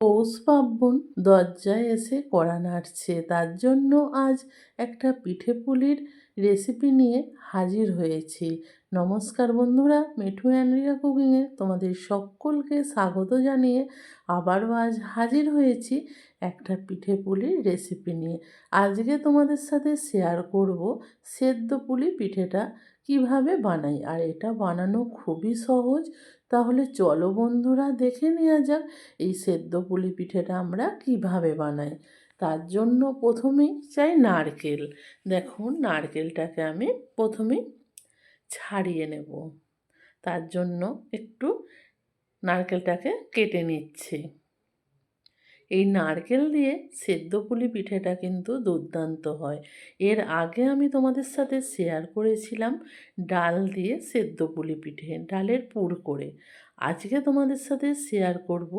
পৌষ পার্বণ দরজায় এসে কড়া নাড়ছে। তার জন্য আজ একটা পিঠে পুলির রেসিপি নিয়ে হাজির হয়েছি। নমস্কার বন্ধুরা, মিঠু অ্যান্ড্রিয়া কুকিংয়ে তোমাদের সকলকে স্বাগত জানিয়ে আবারও আজ হাজির হয়েছি একটা পিঠে পুলির রেসিপি নিয়ে। আজকে তোমাদের সাথে শেয়ার করব সেদ্ধ পুলি পিঠেটা কীভাবে বানাই? আর এটা বানানো খুবই সহজ। তাহলে চলো বন্ধুরা দেখে নেওয়া যাক এই সেদ্ধ পুলি পিঠেটা আমরা কীভাবে বানাই। তার জন্য প্রথমেই চাই নারকেল। দেখো নারকেলটাকে আমি প্রথমেই ছাড়িয়ে নেব। তার জন্য একটু নারকেলটাকে কেটে নিচ্ছি। এই নারকেল দিয়ে সেদ্ধ পুলি পিঠেটা কিন্তু দুর্দান্ত হয়। এর আগে আমি তোমাদের সাথে শেয়ার করেছিলাম ডাল দিয়ে সেদ্ধ পুলি পিঠে, ডালের পুর করে। আজকে তোমাদের সাথে শেয়ার করব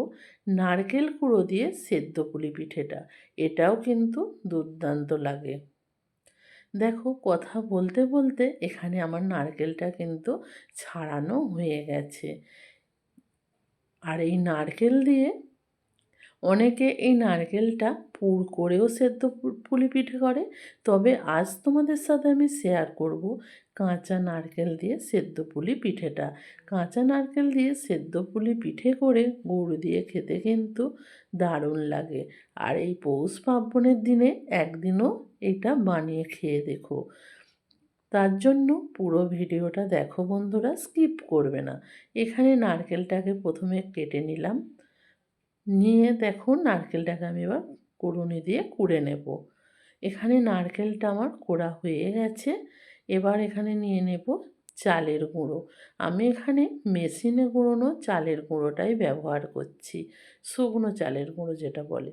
নারকেল কুড়ো দিয়ে সেদ্ধ পুলি পিঠেটা, এটাও কিন্তু দুর্দান্ত লাগে। দেখো, কথা বলতে বলতে এখানে আমার নারকেলটা কিন্তু ছাড়ানো হয়ে গেছে। আর এই নারকেল দিয়ে অনেকে এই নারকেলটা পুর করেও সেদ্ধ পুলি পিঠে করে। তবে আজ তোমাদের সাথে আমি শেয়ার করব কাঁচা নারকেল দিয়ে সেদ্ধ পুলি পিঠেটা। কাঁচা নারকেল দিয়ে সেদ্ধ পুলি পিঠে করে গুড় দিয়ে খেতে কিন্তু দারুণ লাগে। আর এই পৌষ পার্বণের দিনে একদিনও এটা বানিয়ে খেয়ে দেখো। তার জন্য পুরো ভিডিওটা দেখো বন্ধুরা, স্কিপ করবে না। এখানে নারকেলটাকে প্রথমে কেটে নিলাম। নিয়ে দেখুন নারকেলটাকে আমি এবার কুড়ুনি দিয়ে কুড়ে নেব। এখানে নারকেলটা আমার কোড়া হয়ে গেছে। এবার এখানে নিয়ে নেব চালের গুঁড়ো। আমি এখানে মেশিনে গুঁড়োনো চালের গুঁড়োটাই ব্যবহার করছি, শুকনো চালের গুঁড়ো যেটা বলে।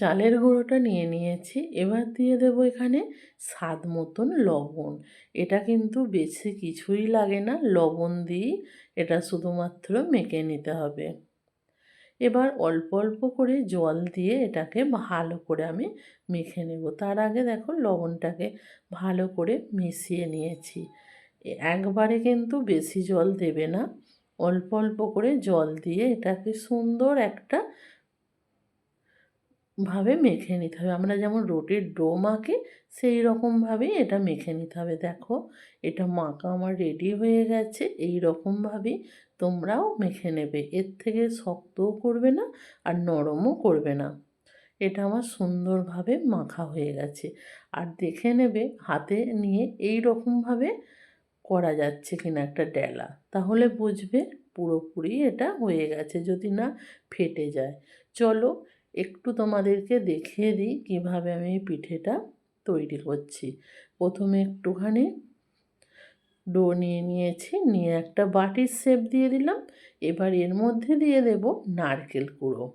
চালের গুঁড়োটা নিয়ে নিয়েছি, এবার দিয়ে দেব এখানে স্বাদ মতন লবণ। এটা কিন্তু বেশি কিছুই লাগে না, লবণ দিয়েই এটা শুধুমাত্র মেখে নিতে হবে। এবার অল্প অল্প করে জল দিয়ে এটাকে ভালো করে আমি মেখে নেব। তার আগে দেখো লবণটাকে ভালো করে মিশিয়ে নিয়েছি। একবারে কিন্তু বেশি জল দেবে না। অল্প অল্প করে জল দিয়ে এটাকে সুন্দর একটা ভাবে মেখে নিতে হবে। আমরা যেমন রুটির ডো মাখি, সেই রকমভাবেই এটা মেখে নিতে হবে। দেখো, এটা মাখা আমার রেডি হয়ে গেছে, এই রকমভাবেই তোমরাও মেখে নেবে। এর থেকে শক্তও করবে না আর নরমও করবে না। এটা আমার সুন্দরভাবে মাখা হয়ে গেছে। আর দেখে নেবে, হাতে নিয়ে এই রকমভাবে করা যাচ্ছে কিনা একটা ডেলা। তাহলে বুঝবে পুরোপুরি এটা হয়ে গেছে, যদি না ফেটে যায়। চলো একটু তোমাদেরকে দেখিয়ে দিই কীভাবে আমি এই পিঠেটা তৈরি করছি। প্রথমে একটুখানি ডো নিয়ে নিয়েছি, নিয়ে একটা বাটির শেপ দিয়ে দিলাম। এবার এর মধ্যে দিয়ে দেব নারকেল কুড়ো।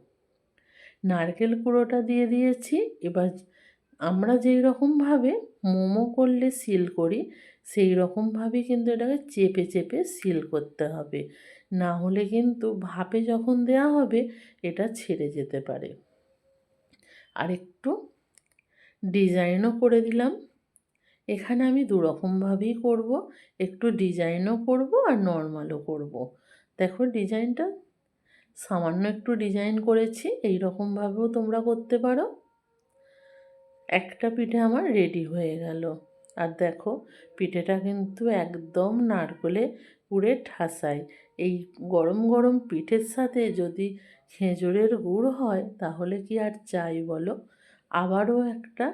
নারকেল কুড়োটা দিয়ে দিয়েছি। এবার আমরা যেই রকমভাবে মোমো করলে সিল করি সেই রকমভাবে কিন্তু এটাকে চেপে চেপে সিল করতে হবে। না হলে কিন্তু ভাপে যখন দেওয়া হবে, এটা ছেড়ে যেতে পারে। আর একটু ডিজাইনও করে দিলাম। এখানে আমি দুরকমভাবেই করব। একটু ডিজাইনও করব আর নর্মালও করব। দেখো ডিজাইনটা, সামান্য একটু ডিজাইন করেছি এই রকমভাবেও তোমরা করতে পারো। একটা পিঠে আমার রেডি হয়ে গেল। আর দেখো, পিঠেটা কিন্তু একদম নারকলে পুড়ে ঠাসাই এই গরম গরম পিঠের সাথে যদি খেজুরের গুড় হয়, তাহলে কি আর চাই বলো? আবারও একটা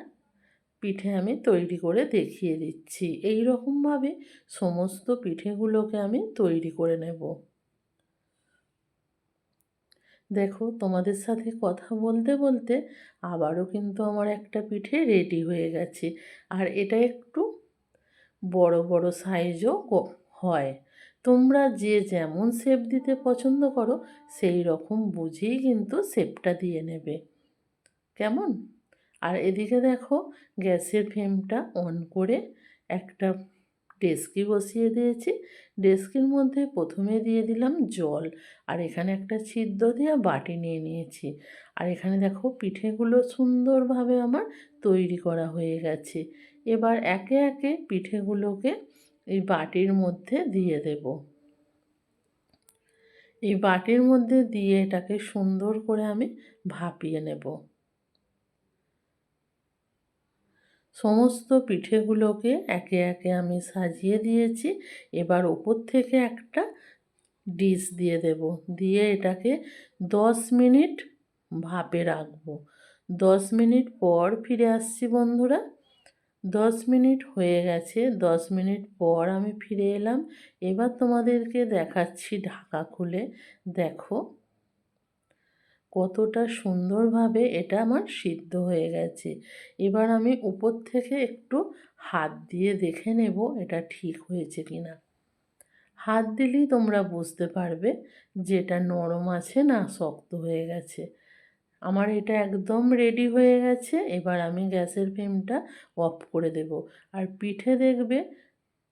পিঠে আমি তৈরি করে দেখিয়ে দিচ্ছি। এই রকমভাবে সমস্ত পিঠেগুলোকে আমি তৈরি করে নেব। দেখো, তোমাদের সাথে কথা বলতে বলতে আবারও কিন্তু আমার একটা পিঠে রেডি হয়ে গেছে। আর এটা একটু বড় বড় সাইজও হয়। তোমরা যে যেমন শেপ দিতে পছন্দ করো, সেই রকম বুঝেই কিন্তু শেপটা দিয়ে নেবে। কেমন? আর এদিকে দেখো, গ্যাসের ফ্লেমটা অন করে একটা ডেস্কি বসিয়ে দিয়েছি। ডেস্কির মধ্যে প্রথমে দিয়ে দিলাম জল, আর এখানে একটা ছিদ্র দিয়ে বাটি নিয়ে নিয়েছি। আর এখানে দেখো, পিঠেগুলো সুন্দরভাবে আমার তৈরি করা হয়ে গেছে। এবার একে একে পিঠেগুলোকে এই বাটির মধ্যে দিয়ে দেব। এই বাটির মধ্যে দিয়ে এটাকে সুন্দর করে আমি ভাপিয়ে নেব। সমস্ত পিঠেগুলোকে একে একে আমি সাজিয়ে দিয়েছি। এবার ওপর থেকে একটা ডিশ দিয়ে দেব। দিয়ে এটাকে দশ মিনিট ভাপে রাখব। দশ মিনিট পর ফিরে আসছি বন্ধুরা। দশ মিনিট হয়ে গেছে, দশ মিনিট পর আমি ফিরে এলাম। এবার তোমাদেরকে দেখাচ্ছি ঢাকা খুলে। দেখো, কতটা সুন্দরভাবে এটা আমার সিদ্ধ হয়ে গেছে। এবার আমি উপর থেকে একটু হাত দিয়ে দেখে নেব এটা ঠিক হয়েছে কি না হাত দিলেই তোমরা বুঝতে পারবে যে এটা নরম আছে না শক্ত হয়ে গেছে। আমার এটা একদম রেডি হয়ে গেছে, এবার আমি গ্যাসের ফ্লেমটা অফ করে দেব। আর পিঠে দেখবে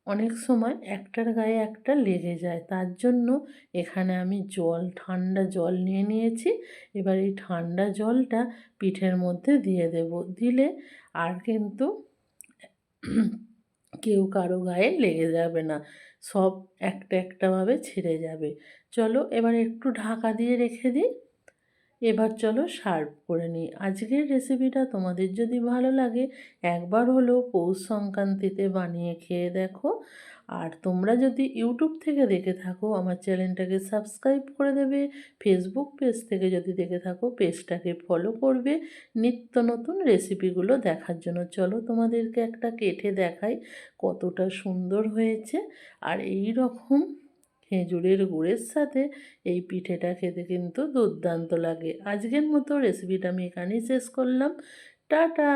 অনেক সময় একটার গায়ে একটা লেগে যায়, তার জন্য এখানে আমি জল, ঠান্ডা জল নিয়ে নিয়েছি। এবার এই ঠান্ডা জলটা পিঠের মধ্যে দিয়ে দেব। দিলে আর কিন্তু কেউ কারও গায়ে লেগে যাবে না, সব একটা একটাভাবে ছেড়ে যাবে। চলো এবার একটু ঢাকা দিয়ে রেখে দিই। এবার চলো সার্ভ করে নিই। আজকের রেসিপিটা তোমাদের যদি ভালো লাগে, একবার হলেও পৌষ সংক্রান্তিতে বানিয়ে খেয়ে দেখো। আর তোমরা যদি ইউটিউব থেকে দেখে থাকো, আমার চ্যানেলটাকে সাবস্ক্রাইব করে দেবে। ফেসবুক পেজ থেকে যদি দেখে থাকো পেজটাকে ফলো করবে। নিত্য নতুন রেসিপিগুলো দেখার জন্য। চলো তোমাদেরকে একটা কেটে দেখাই কতটা সুন্দর হয়েছে। আর এই রকম খেজুরের গুড়ের সাথে এই পিঠেটা খেতে কিন্তু দুর্দান্ত লাগে। আজকের মতো রেসিপিটা আমি এখানেই শেষ করলাম। টাটা!